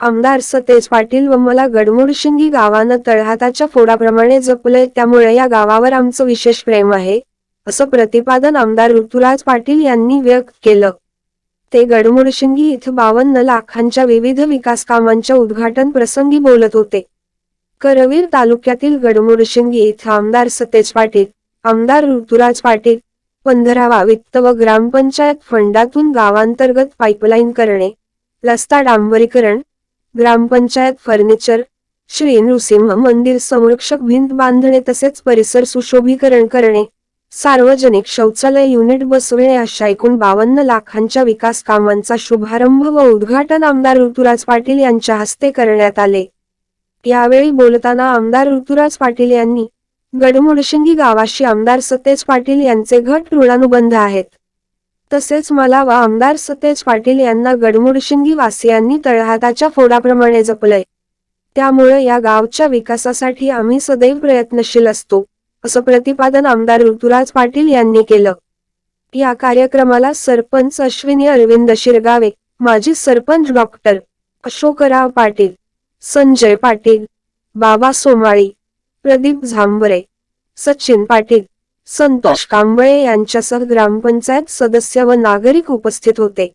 आमदार सतेज पाटील व मला गडमुडशिंगी गावानं तळहाताच्या फोडाप्रमाणे जपलंय त्यामुळे या गावावर आमचं विशेष प्रेम आहे असं प्रतिपादन आमदार ऋतुराज पाटील यांनी व्यक्त केलं. ते गडमुडशिंगी इथं बावन्न लाखांच्या विविध विकास कामांच्या उद्घाटन प्रसंगी बोलत होते. करवीर तालुक्यातील गडमुडशिंगी इथं आमदार सतेज पाटील आमदार ऋतुराज पाटील पंधरावा वित्त व ग्रामपंचायत फंडातून गावांतर्गत पाईपलाईन करणे रस्ता डांबरीकरण ग्रामपंचायत फर्निचर श्री नृसिंह मंदिर संरक्षक भिंत बांधणे तसेच परिसर सुशोभीकरण करणे सार्वजनिक शौचालय युनिट बसविणे अशा एकूण बावन्न लाखांच्या विकास कामांचा शुभारंभ व उद्घाटन आमदार ऋतुराज पाटील यांच्या हस्ते करण्यात आले. यावेळी बोलताना आमदार ऋतुराज पाटील यांनी गडमुडशिंगी गावाशी आमदार सतेज पाटील यांचे घट ऋणानुबंध आहेत. तसेच मला व आमदार सतेज पाटील यांना गडमुडशिंगी वासियांनी तळहाताच्या फोडाप्रमाणे जपलंय. त्यामुळे या गावच्या विकासासाठी आम्ही सदैव प्रयत्नशील असतो असं प्रतिपादन आमदार ऋतुराज पाटील यांनी केलं. या कार्यक्रमाला सरपंच अश्विनी अरविंद शिरगावे माजी सरपंच डॉक्टर अशोकराव पाटील संजय पाटील बाबा सोमाळी प्रदीप झांबरे सचिन पाटील संतोष कांबळे यांच्यासह ग्रामपंचायत सदस्य व नागरिक उपस्थित होते.